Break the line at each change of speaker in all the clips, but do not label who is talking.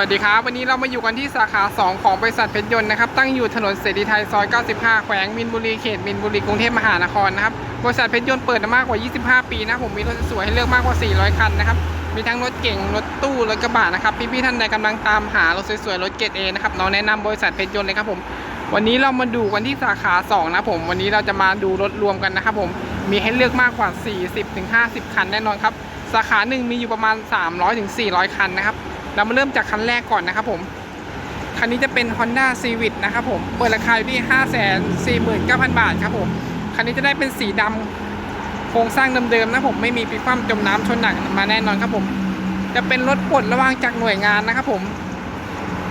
วัสดีครับ วันนี้เรามาอยู่กันที่สาขา 2 ของบริษัทเพชรยนต์นะครับ ตั้งอยู่ถนนเสรีไทยซอย 95 แขวงมินบุรีเขตมินบุรีกรุงเทพมหานครนะครับ บริษัทเพชรยนต์เปิดมามากกว่า 25 ปีนะผมมีรถสวยให้เลือกมากกว่า 400 คันนะครับ มีทั้งรถเก่ง รถตู้ รถกระบะนะครับ พี่ๆท่านใดกำลังตามหารถสวยๆ รถเกรดเอนะครับเราแนะนำบริษัทเพชรยนต์เลยครับผม วันนี้เรามาดูกันที่สาขา2นะผม วันนี้เราจะมาดูรถรวมกันนะครับผม มีให้เลือกมากกว่า 40-50 คันแน่นอนครับ สาขาหนึ่งมีอยู่ประมาณ 300-400 คันนะครับ เรามาเริ่มจากคันแรกก่อนนะครับผม คันนี้จะเป็น Honda Civic นะครับผม เปิดราคาอยู่ที่ 549,000 บาทครับผม คันนี้จะได้เป็นสีดำโครงสร้างเดิมๆนะผม ไม่มีปีคว่ำจมน้ำชนหนักมาแน่นอนครับผม จะเป็นรถปลดระวางจากหน่วยงานนะครับผม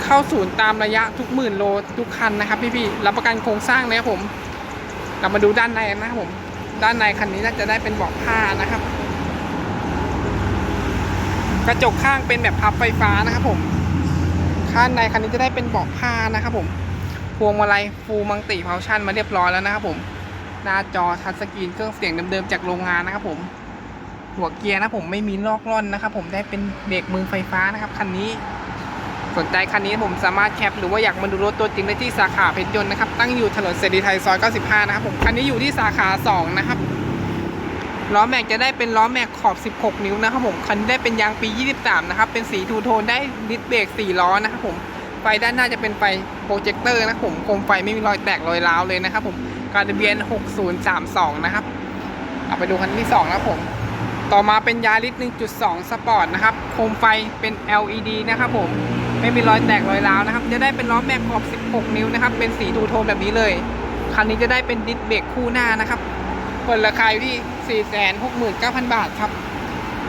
เข้าศูนย์ตามระยะทุกหมื่นโลทุกคันนะครับพี่ๆ รับประกันโครงสร้างเลยครับผม เรามาดูด้านในนะครับผม ด้านในคันนี้น่าจะได้เป็นเบาะผ้านะครับ กระจกข้างเป็นแบบพับไฟฟ้านะครับผมข้างในคันนี้จะได้เป็นเบาะผ้านะครับผมพวงมาลัยฟูมังติเพาชั่นมาเรียบร้อยแล้วนะครับผมหน้าจอทัชสกรีนเครื่องเสียงเดิมๆจากโรงงานนะครับผม หัวเกียร์นะผมไม่มีลอกล่อนนะครับผมได้เป็นเบรกมือไฟฟ้านะครับคันนี้ สนใจคันนี้ผมสามารถแคปหรือว่าอยากมาดูรถตัวจริงได้ที่สาขาเพชรยนต์นะครับตั้งอยู่ถนนเสรีไทยซอย 95 นะครับผมคันนี้อยู่ที่สาขา 2 นะครับ ล้อแม็กจะได้เป็นล้อแม็กขอบ 16 นิ้วนะครับผมคันได้เป็นยางปี 23 นะครับ เป็นสีทูโทนได้ดิสเบรก4ล้อนะครับผมไฟด้านหน้าจะเป็นไฟโปรเจคเตอร์นะครับผมโคมไฟไม่มีรอยแตกรอยร้าวเลยนะครับผมการทะเบียน 6032 นะครับเอาไปดูคันที่ 2 นะครับผม ต่อมาเป็นยาริส1.2 สปอร์ตนะครับโคมไฟเป็น LED นะครับผมไม่มีรอยแตกรอยร้าวนะครับ จะได้เป็นล้อแม็กขอบ 16 นิ้วนะครับ เป็นสีทูโทนแบบนี้เลย คันนี้จะได้เป็นดิสเบรกคู่หน้านะครับ เปิดราคาอยู่ที่ 469,000 บาทครับ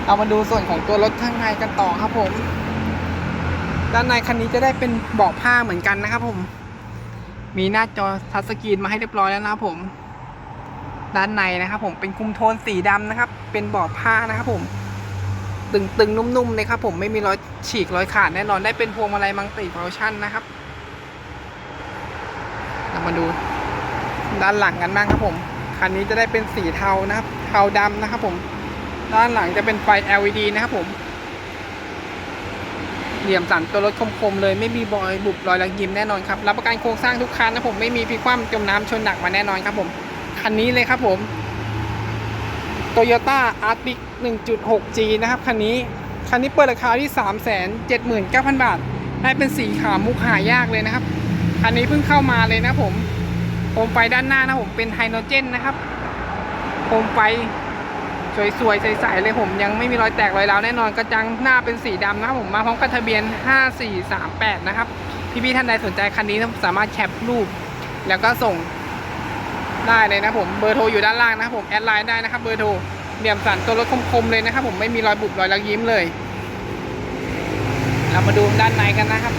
เรามาดูส่วนของตัวรถข้างในกันต่อครับผม ด้านในคันนี้จะได้เป็นเบาะผ้าเหมือนกันนะครับผม มีหน้าจอทัชสกรีนมาให้เรียบร้อยแล้วนะครับผม ด้านในนะครับผมเป็นคุมโทนสีดำนะครับ เป็นเบาะผ้านะครับผม ตึงๆนุ่มๆเลยครับผมไม่มีรอยฉีกรอยขาดแน่นอนได้เป็นพวงมาลัยมังติฟังก์ชันนะครับเรามาดูด้านหลังกันบ้างครับผม คันนี้จะได้เป็นสีเทานะครับ เทาดำนะครับผม ด้านหลังจะเป็นไฟ LED นะครับผมเหลี่ยมสันตัวรถคมๆเลยไม่มีบอยบุบรอยรักยิ้มแน่นอนครับรับประกันโครงสร้างทุกคันนะผมไม่มีพลิกคว่ำจมน้ำชนหนักมาแน่นอนครับผมคันนี้เลยครับผม Toyota Artic 1.6G นะครับคันนี้คันนี้เปิดราคาที่ 379,000 บาท ได้เป็นสีขาวมุกหายากเลยนะครับ คันนี้เพิ่งเข้ามาเลยนะผม โคมไฟด้านหน้านะผมเป็นไฮโดรเจนนะครับ โคมไฟสวยๆใสๆเลยผมยังไม่มีรอยแตกรอยร้าวแน่นอน กระจังหน้าเป็นสีดำนะครับผมมาพร้อมกับทะเบียน 5438 นะครับ พี่ๆท่านใดสนใจคันนี้สามารถแคปรูป แล้วก็ส่งได้เลยนะผมเบอร์โทรอยู่ด้านล่างนะครับผมแอดไลน์ได้นะครับเบอร์โทรเหลี่ยมสันตัวรถคมๆเลยนะครับผมไม่มีรอยบุบรอยรักยิ้มเลย เรามาดูด้านในกันนะครับ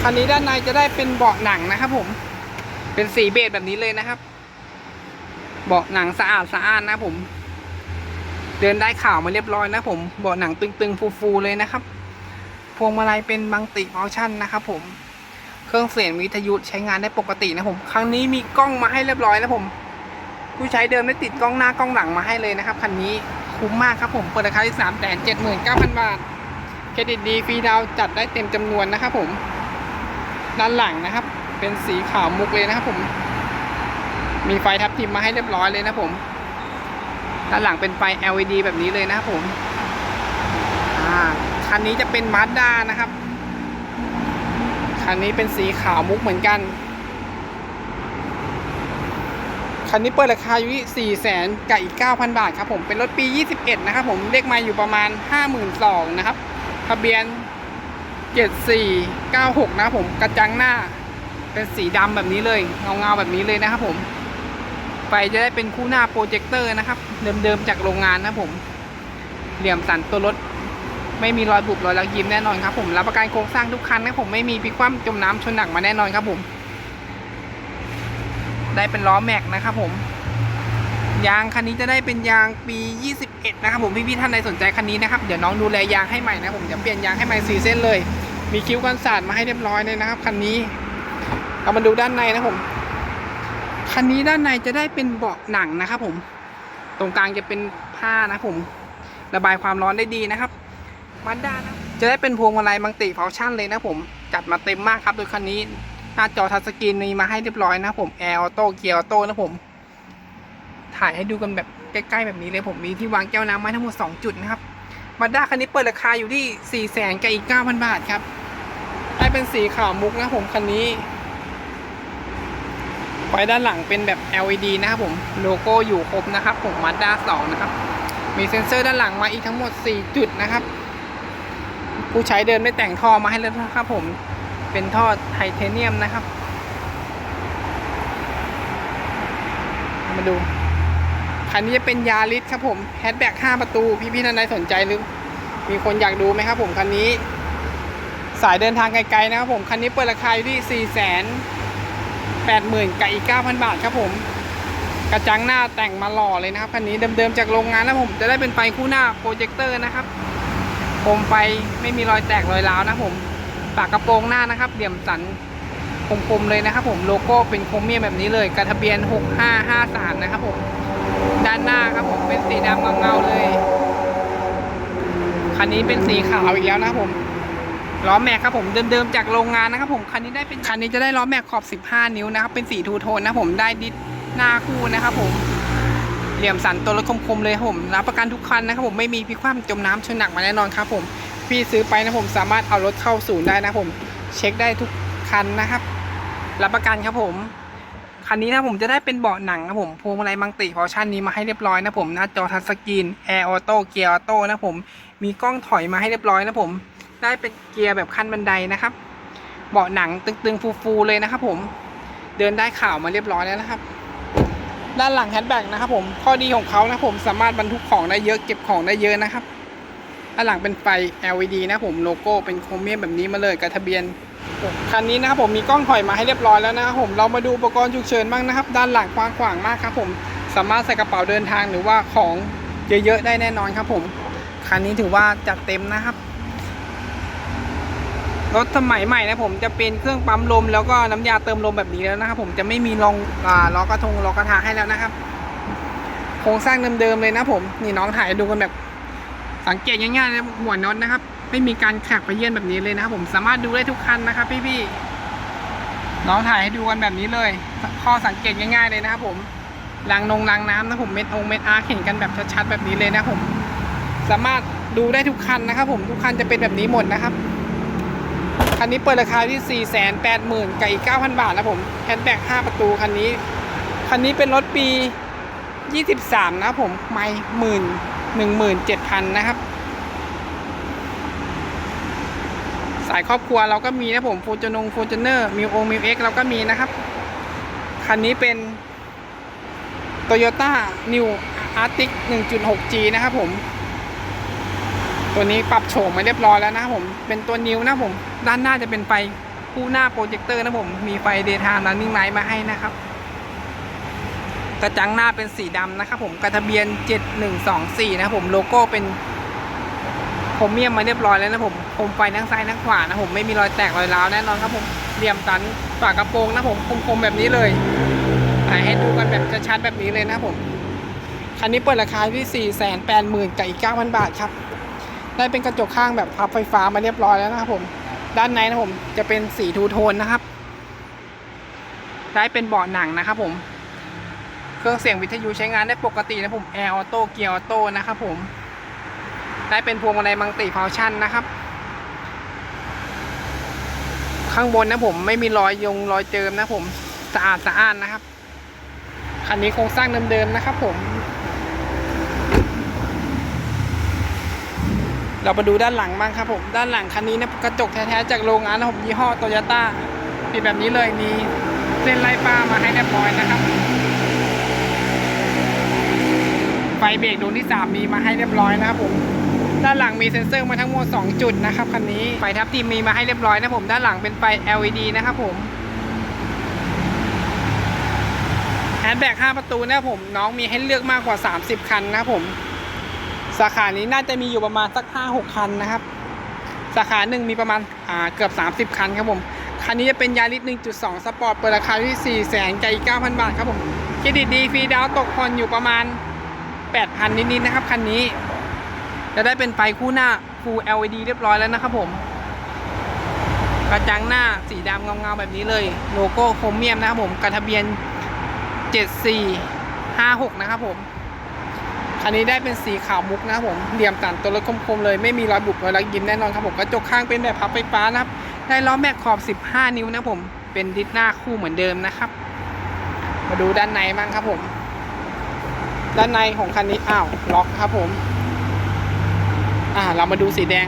คันนี้ด้านในจะได้เป็นเบาะหนังนะครับผม เป็นสีเบจแบบนี้เลยนะครับ เบาะหนังสะอาดสะอ้านนะผม เดินได้ข่าวมาเรียบร้อยนะผมเบาะหนังตึงๆฟูๆเลยนะครับ พวงมาลัยเป็นมังติฟังก์ชันนะครับผมเครื่องเสียงวิทยุใช้งานได้ปกตินะผม ครั้งนี้มีกล้องมาให้เรียบร้อยแล้วผม ผู้ใช้เดิมได้ติดกล้องหน้ากล้องหลังมาให้เลยนะครับคันนี้คุ้มมากครับผมเปิดราคาที่สามแสนเจ็ดหมื่นเก้าพันบาทเครดิตดีฟรีดาวจัดได้เต็มจำนวนนะครับผม ด้านหลังนะครับ เป็นสีขาวมุกเลยนะครับผม มีไฟทับทิมมาให้เรียบร้อยเลยนะผม ด้านหลังเป็นไฟ LED แบบนี้เลยนะครับผมคันนี้จะเป็นมาสด้านะครับ คันนี้เป็นสีขาวมุกเหมือนกัน คันนี้เปิดราคาอยู่ที่4 0 0แสนกับอีก 9,000 บาทครับผม เป็นรถปี 21 นะครับผม เลขไมาอยู่ประมาณ 52,000นะครับ ทะเบียน 7496 นะครับผม กระจังหน้า เป็นสีดำแบบนี้เลยเงาเงาๆแบบนี้เลยนะครับ ผมไฟจะได้เป็นคู่หน้าโปรเจคเตอร์นะครับ เดิมๆจากโรงงานนะผม เหลี่ยมสันตัวรถ ไม่มีรอยบุบรอยรักยิ้มแน่นอนครับผมรับประกันโครงสร้างทุกคันนะผมไม่มีพลิกคว่ำจมน้ำชนหนักมาแน่นอนครับผม ได้เป็นล้อแม็กนะครับผมยางคันนี้จะได้เป็นยางปี 21 นะครับผมพี่ๆท่านใดสนใจคันนี้นะครับ เดี๋ยวน้องดูแลยางให้ใหม่นะผมจะเปลี่ยนยางให้ใหม่สีเส้นเลย มีคิ้วกันสาดมาให้เรียบร้อยเลยนะครับคันนี้ เอามาดูด้านในนะผม คันนี้ด้านในจะได้เป็นเบาะหนังนะครับผม ตรงกลางจะเป็นผ้านะครับผม ระบายความร้อนได้ดีนะครับมาด้านะจะได้เป็นพวงมาลัยมังติฟังก์ชันเลยนะผม จัดมาเต็มมากครับโดยคันนี้หน้าจอทัชสกรีนมีมาให้เรียบร้อยนะผมแอร์ออโต้เกียร์ออโต้นะผม ถ่ายให้ดูกันแบบใกล้ๆแบบนี้เลยผมมีที่วางแก้วน้ำไว้ทั้งหมด 2 จุดนะครับมาด้าคันนี้เปิดราคาอยู่ที่4ี่แสนกับอีก9,000บาทครับ ได้เป็นสีขาวมุกนะผมคันนี้ ไฟด้านหลังเป็นแบบ LED นะครับผม โลโก้อยู่ครบนะครับผมมาด้า2นะครับ มีเซ็นเซอร์ด้านหลังมาอีกทั้งหมด 4 จุดนะครับ ผู้ใช้เดินไม่แต่งท่อมาให้แล้วนะครับผม เป็นท่อไทเทเนียมนะครับ มาดูคันนี้จะเป็นยาริสครับผมแฮชแบ็ก5ประตู พี่ๆท่านใดสนใจหรือ มีคนอยากดูไหมครับผมคันนี้ สายเดินทางไกลๆนะครับผม คันนี้เปิดราคาอยู่ที่ 4 0 0 0 0 80,000กับอีก 9,000 บาทครับผม กระจังหน้าแต่งมาหล่อเลยนะครับคันนี้เดิมๆจากโรงงานนะผมจะได้เป็นไฟคู่หน้าโปรเจคเตอร์นะครับโคมไฟไม่มีรอยแตกรอยร้าวนะผมปากกระโปรงหน้านะครับเหลี่ยมสันคมๆเลยนะครับผมโลโก้เป็นโครเมียมแบบนี้เลยกระทะเบียน 6553 นะครับผมด้านหน้าครับผมเป็นสีดำเงาๆเลยคันนี้เป็นสีขาวอีกแล้วนะครับผม ล้อแม็กครับผมเดิมๆจากโรงงานนะครับผมคันนี้ได้เป็นคันนี้จะได้ล้อแม็กขอบ 15 นิ้วนะครับเป็นสีทูโทนนะผมได้ดิสหน้าคู่นะครับผมเหลี่ยมสันตัวรถคมๆเลยครับผมรับประกันทุกคันนะครับผมไม่มีพิคว่ำจมน้ำชนหนักมาแน่นอนครับผมพี่ซื้อไปนะผมสามารถเอารถเข้าศูนย์ได้นะผมเช็คได้ทุกคันนะครับรับประกันครับผมคันนี้นะผมจะได้เป็นเบาะหนังครับผมพวงมาลัยมังติพอชั่นนี้มาให้เรียบร้อยนะผมหน้าจอทัชสกรีนแอร์ออโต้เกียร์ออโต้นะผมมีกล้องถอยมาให้เรียบร้อยนะผม ได้เป็นเกียร์แบบขั้นบันไดนะครับ เบาะหนังตึงๆฟูๆเลยนะครับ ผมเดินได้ข่าวมาเรียบร้อยแล้วนะครับ ด้านหลังแฮนด์แบ็กนะครับ ผมข้อดีของเขานะผมสามารถบรรทุกของได้เยอะเก็บของได้เยอะนะครับด้านหลังเป็นไฟ LED นะผมโลโก้เป็นโครเมียมแบบนี้มาเลยกับทะเบียนคันนี้นะครับผมมีกล้องถอยมาให้เรียบร้อยแล้วนะครับผมเรามาดูอุปกรณ์ฉุกเฉินบ้างนะครับ ด้านหลังกว้างขวางมากครับผมสามารถใส่กระเป๋าเดินทางหรือว่าของเยอะๆได้แน่นอนครับผมคันนี้ถือว่าจัดเต็มนะครับ รถสมัยใหม่นะผมจะเป็นเครื่องปั๊มลมแล้วก็น้ำยาเติมลมแบบนี้แล้วนะครับ ผมจะไม่มีรองอ่าล้อกระทงล้อกระทะให้แล้วนะครับ โครงสร้างเดิมๆเลยนะผมนี่น้องถ่ายดูกันแบบ สังเกตง่ายๆนะหัวน็อตนะครับ ไม่มีการแขกไปเยื่อนแบบนี้เลยนะครับ ผมสามารถดูได้ทุกคันนะครับ พี่ๆน้องถ่ายให้ดูกันแบบนี้เลย ข้อสังเกตง่าย ๆเลยนะครับ ผมรางนงรางน้ำนะผมเม็ดองเม็ดอาร์เห็นกันแบบชัดๆแบบนี้เลยนะผม สามารถดูได้ทุกคันนะครับ ผมทุกคันจะเป็นแบบนี้หมดนะครับ คันนี้เปิดราคาที่ 4 8 0 0 0 0กับอีก 9,000 บาทนะผมแฮนด์แบ็ก5ประตูคันนี้ คันนี้เป็นรถปี 23 นะผมไม่หมื่นหนึ่งหมื่นเจ็ดพันนะครับ สายครอบครัวเราก็มีนะผมฟูจนงฟูจเนอร์มิวโอมิวเอ็กเราก็มีนะครับ คันนี้เป็น Toyota New Arctic 1.6G นะครับผม ตัวนี้ปรับโฉมมาเรียบร้อยแล้วนะครับผม เป็นตัวนิวนะผม ด้านหน้าจะเป็นไฟคู่หน้าโปรเจคเตอร์นะผม มีไฟเดย์ไทม์รันนิ่งไลท์มาให้นะครับ กระจังหน้าเป็นสีดำนะครับผมกระทะเบียน 7124 นะครับผมโลโก้เป็นโครเมียมมาเรียบร้อยแล้วนะผมโคมไฟทั้งซ้ายทั้งขวานะผมไม่มีรอยแตกรอยร้าวแน่นอนครับผมเหลี่ยมตันฝากระโปรงนะผมคมๆแบบนี้เลยถ่ายให้ดูกันแบบชัดๆแบบนี้เลยนะผมคันนี้เปิดราคาที่ 480,000กับอีก9,000 บาทครับ ได้เป็นกระจกข้างแบบพับไฟฟ้ามาเรียบร้อยแล้วนะครับผม ด้านในนะผมจะเป็นสีทูโทนนะครับ ได้เป็นเบาะหนังนะครับผม เครื่องเสียงวิทยุใช้งานได้ปกตินะผมแอร์ออโต้เกียร์ออโต้นะครับผม ได้เป็นพวงมาลัยมังติฟังชันนะครับ ข้างบนนะผมไม่มีรอยยงรอยเจิมนะผมสะอาดสะอ้านนะครับ คันนี้โครงสร้างเดิมๆนะครับผม เรามาดูด้านหลังบ้างครับผม ด้านหลังคันนี้นะกระจกแท้ๆจากโรงงานนะผมยี่ห้อโตโยต้าเป็นแบบนี้เลยมีเส้นไล่ฟ้ามาให้เรียบร้อยนะครับ ไฟเบรกดวงที่ 3 มีมาให้เรียบร้อยนะครับผมด้านหลังมีเซ็นเซอร์มาทั้งหมด 2 จุดนะครับคันนี้ไฟทับทีมมีมาให้เรียบร้อยนะผม ด้านหลังเป็นไฟ LED นะครับผมแฮนด์แบก5ประตูนะครับผมน้องมีให้เลือกมากกว่า 30 คันนะครับผม สาขานี้น่าจะมีอยู่ประมาณสัก5-6คันนะครับ สาขาหนึ่งมีประมาณอ่าเกือบ 30 คันครับผม คันนี้จะเป็นยาริส1.2 สปอร์ตเปิดราคาที่4 0 0 0 0 0กับอีก9,000 บาทครับผมเครดิตดีฟรีดาวตกผ่อนอยู่ประมาณ 8,000 นิดๆนะครับคันนี้ จะได้เป็นไฟคู่หน้า Full LED เรียบร้อยแล้วนะครับผมกระจังหน้าสีดำเงาๆแบบนี้เลย โลโก้โครเมียมนะครับผมกระทะเบียน 7456 นะครับผม คันนี้ได้เป็นสีขาวมุกนะผมเหลี่ยมตันตัวรถคมๆเลยไม่มีรอยบุบรอยลักยิ้มแน่นอนครับผมกระจกข้างเป็นแบบพับไฟฟ้านะครับ ได้ล้อแม็กขอบ 15 นิ้วนะผมเป็นดิสหน้าคู่เหมือนเดิมนะครับ มาดูด้านในบ้างครับผม ด้านในของคันนี้อ้าวล็อกครับผม อ่า เรามาดูสีแดง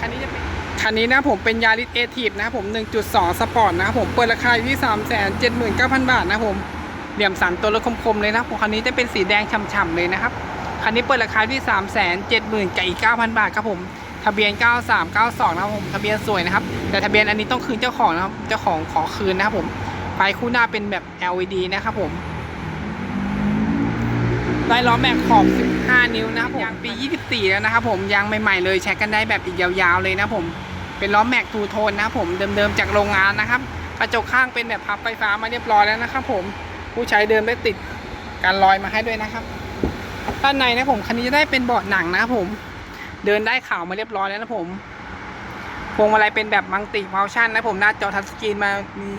คันนี้จะเป็นคันนี้นะผมเป็นยาริสเอทีฟนะครับผม 1.2 สปอร์ตนะครับผมเปิดราคาอยู่ที่ 379,000 บาทนะครับผมเหลี่ยมสันตัวรถคมๆเลยนะครับผมคันนี้จะเป็นสีแดงฉ่ำๆเลยนะครับ คันนี้เปิดราคาที่ 3 7 0 0 0 0กับอีก9,000 บาทครับผม ทะเบียน 9392 นะครับผม ทะเบียนสวยนะครับ แต่ทะเบียนอันนี้ต้องคืนเจ้าของนะครับ เจ้าของขอคืนนะครับผม ไฟคู่หน้าเป็นแบบ LED นะครับผม ได้ล้อแม็กขอบ 15 นิ้วนะครับผม ยางปี 24 แล้วนะครับผม ยางใหม่ๆเลยใช้กันได้แบบอีกยาวๆเลยนะผม เป็นล้อแม็กทูโทนนะครับผม เดิมๆจากโรงงานนะครับ กระจกข้างเป็นแบบพับไฟฟ้ามาเรียบร้อยแล้วนะครับผม ผู้ใช้เดิมได้ติดการลอยมาให้ด้วยนะครับ ด้านในนะผมคันนี้จะได้เป็นเบาะหนังนะครับผม เดินได้ข่าวมาเรียบร้อยแล้วนะผมพวงมาลัยเป็นแบบมังติฟังก์ชันนะผมหน้าจอทัชสกรีนมามี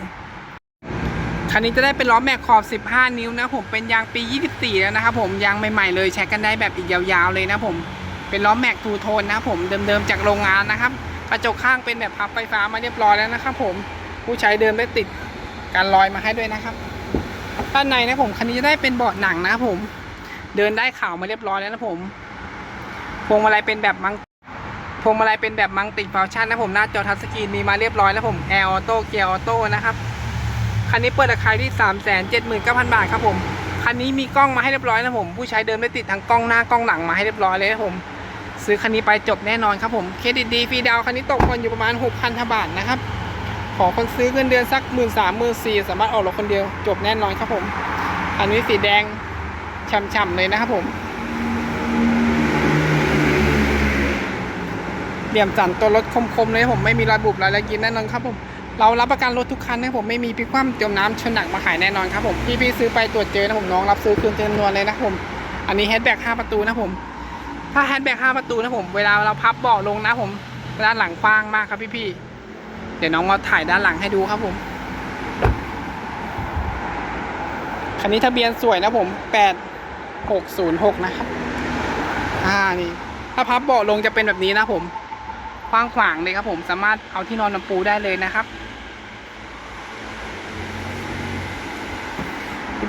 คันนี้จะได้เป็นล้อแม็กขอบ 15 นิ้วนะผมเป็นยางปี 24 แล้วนะครับผมยางใหม่ๆเลยใช้กันได้แบบอีกยาวๆเลยนะผมเป็นล้อแม็กทูโทนนะผมเดิมๆจากโรงงานนะครับกระจกข้างเป็นแบบพับไฟฟ้ามาเรียบร้อยแล้วนะครับผมผู้ใช้เดิมได้ติดการลอยมาให้ด้วยนะครับด้านในนะผมคันนี้จะได้เป็นเบาะหนังนะผม เดินได้ข่าวมาเรียบร้อยแล้วนะผม พวงมาลัยเป็นแบบมังพวงมาลัยเป็นแบบมังติฟังก์ชันนะผมหน้าจอทัชสกรีนมีมาเรียบร้อยแล้วผมแอร์ออโต้เกียร์ออโต้นะครับคันนี้เปิดราคาที่ 3 7 9 0 0 0 บาทครับผมคันนี้มีกล้องมาให้เรียบร้อยนะผม ผู้ใช้เดิมได้ติดทั้งกล้องหน้ากล้องหลังมาให้เรียบร้อยเลยนะผม ซื้อคันนี้ไปจบแน่นอนครับผมเครดิตดีฟรีดาวน์คันนี้ตกผ่อนอยู่ประมาณ 6,000บาทนะครับขอคนซื้อเงินเดือนสักหมื่นสามหมื่นสี่สามารถออกรถคนเดียวจบแน่นอนครับผม อันนี้สีแดง ฉ่ำๆเลยนะครับผมเหลี่ยมสันตัวรถคมๆเลยผมไม่มีรอยบุบรอยละยินแน่นอนครับผมเรารับประกันรถทุกคันนะผมไม่มีพิกคว่ำจมน้ำชนหนักมาขายแน่นอนครับผมพี่พี่ๆซื้อไปตรวจเจอนะผมน้องรับซื้อคืนเต็มจำนวนเลยนะครับผมอันนี้แฮชแบ็ก5ประตูนะผม ถ้าแฮชแบ็ก5ประตูนะผมเวลาเราพับเบาะลงนะผมด้านหลังกว้างมากครับพี่พี่ๆเดี๋ยวน้องมาถ่ายด้านหลังให้ดูครับผมคันนี้ทะเบียนสวยนะผม 8606 นะครับ อ่านี่ ถ้าพับเบาะลงจะเป็นแบบนี้นะผมกว้างขวางเลยครับ ผมสามารถเอาที่นอนมาปูได้เลยนะครับ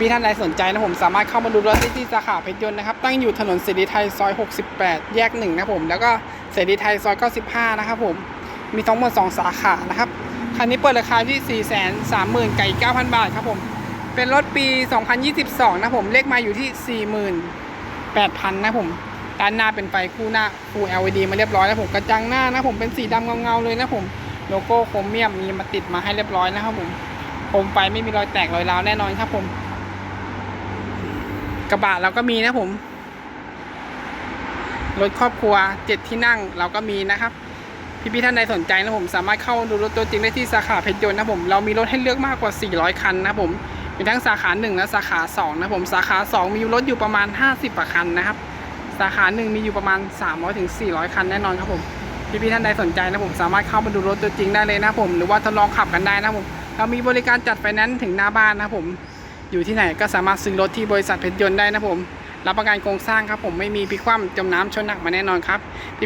พี่ๆท่านใดสนใจนะผมสามารถเข้ามาดูรถได้ที่สาขาเพชรยนต์นะครับ ตั้งอยู่ถนนเสรีไทยซอย 68 แยกหนึ่งนะผมแล้วก็เสรีไทยซอย 95 นะครับผมมีทั้งหมด 2 สาขานะครับคันนี้เปิดราคาที่ 4 3 0 0 0 0ไก่9,000 บาทครับผม เป็นรถปี 2022 นะผม เลขมาอยู่ที่ 48,000 นะผม ด้านหน้าเป็นไฟคู่หน้า Full LED มาเรียบร้อยแล้วผมกระจังหน้านะผมเป็นสีดำเงาๆเลยนะผม โลโก้โครเมียมมีมาติดมาให้เรียบร้อยนะครับผมโคมไฟไม่มีรอยแตกรอยร้าวแน่นอนครับผม กระบะเราก็มีนะผม รถครอบครัวเจ็ดที่นั่งเราก็มีนะครับพี่ๆท่านใดสนใจนะผมสามารถเข้าดูรถตัวจริงได้ที่สาขาเพชรยนต์นะผม เรามีรถให้เลือกมากกว่า 400 คันนะผม มีทั้งสาขา1และสาขา2นะผมสาขา 2 มีรถอยู่ประมาณ 50กว่าคันนะครับ สาขาหนึ่งมีอยู่ประมาณ 300ถึง400 คันแน่นอนครับผมพี่ๆท่านใดสนใจนะผมสามารถเข้ามาดูรถตัวจริงได้เลยนะผมหรือว่าทดลองขับกันได้นะผมเรามีบริการจัดไฟแนนซ์ถึงหน้าบ้านนะผมอยู่ที่ไหนก็สามารถซื้อรถที่บริษัทเพชรยนต์ได้นะผมรับประกันโครงสร้างครับผมไม่มีพิคว่ำจมน้ำชนหนักมาแน่นอนครับ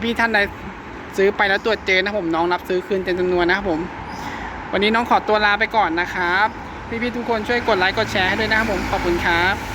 พี่ๆท่านใดซื้อไปแล้วตรวจเจอนะผมน้องรับซื้อคืนเต็มจำนวนนะครับผม วันนี้น้องขอตัวลาไปก่อนนะครับ พี่ๆทุกคนช่วยกดไลค์กดแชร์ให้ด้วยนะครับผมขอบคุณครับ